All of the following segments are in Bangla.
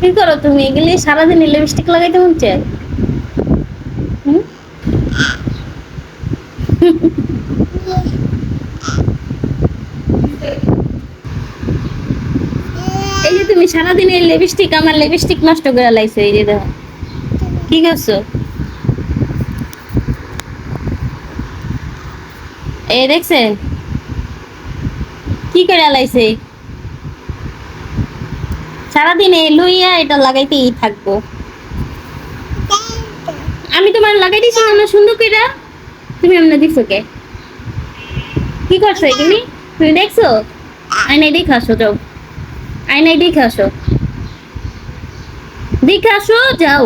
কি করো তুমি? এগুলি সারাদিন লিপস্টিক লাগাইতে মন এই যে তুমি সারাদিন এই লিপস্টিক আমার লিপস্টিক নষ্ট করে লাইছো, এই যে দেখো। কি করছ? এই দেখছেন? কি করে লাইছে? সারাদিন লইয়া এটা লাগাইতেই থাকব। আমি তোমার লাগাই দিছি না সুন্দর কইরা। তুমি এমনি দিছো কে? কি করছ এগুলি তুমি দেখছ? আয়নায় দেখে আসো যাও। আয়নায় দেখে আসো। দেখে আসো, যাও।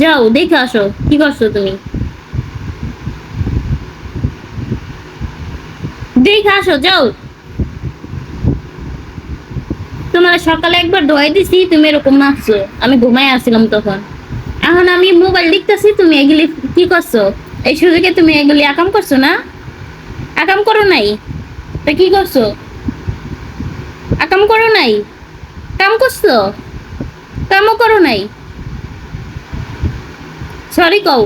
যাও, দেখে আসো। কি করছ তুমি? দেখে আসো, যাও তোমার সকালে একবার দোয়াই দিছি, তুমি এরকম নাচছো। আমি ঘুমাই আসছিলাম তখন। এখন আমি মোবাইল দেখতেছি, তুমি এগুলি কি করছ? এই সুযোগে তুমি এগুলি আকাম করছ না? আকাম করো নাই? তা কি করছ? আকাম করো নাই? কাম করছ? কামও করো নাই? সরি কও।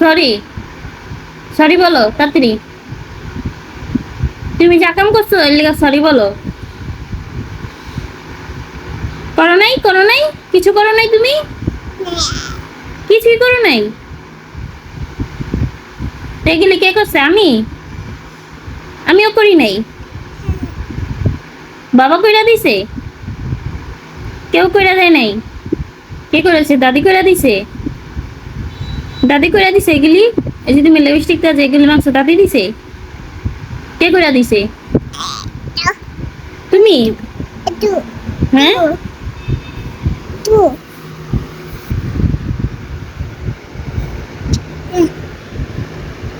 সরি সরি বলো, তাড়াতাড়ি। তুমি যা কাম করছ, এর সরি বলো। করো নাই করো নাই? কিছু করো নাই তুমি? কিছুই করো নাই? এগুলি কে করছে? আমি? আমিও করি নাই। বাবা কইরা দিছে? কেউ কইরা দেয় নাই। কে করেছে? দাদি কইরা দিছে? দাদি কইরা দিছে এগুলি? এই যে তুমি লিপস্টিকটা যে এগুলি মাংস দাদি দিছে? কে কইরা দিছে? তুমি? হ্যাঁ?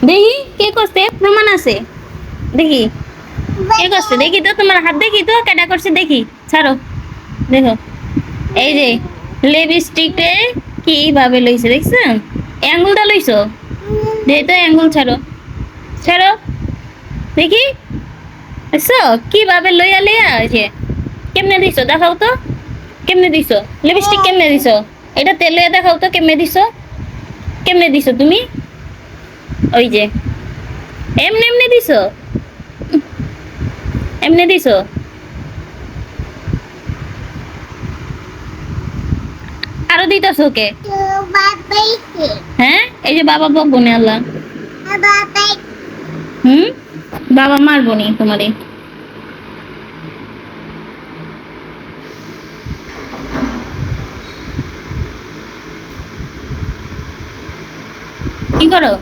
দেখি, কে করছে? প্রমাণ আছে। দেখি। কে করছে? দেখি তো, তোমার হাত দেখি তো কেটা করছে দেখি। ছাড়ো। দেখো। এই যে লিপস্টিকে কীভাবে লইছে দেখছেন এই আঙ্গুলটা লইছো? দে তো এই আঙ্গুল, ছাড়ো। ছাড়ো। দেখি। দেখছ? কীভাবে লইয়া লইয়া, এই যে, কেমনে দিছো? দেখাও তো। কেমনে দিছো? লিপস্টিক কেমনে দিছো? এটা তেল লইয়া দেখাও তো কেমনে দিছো? কেমনে দিছো তুমি? ওই যে। এমনি এমনি দিছো? এমনি দিছো? আরও দিতেছো কে হ্যাঁ? এই যে বাবা বকবো আল্লাহ। হুম? বাবা মারবো নি তোমারে। করো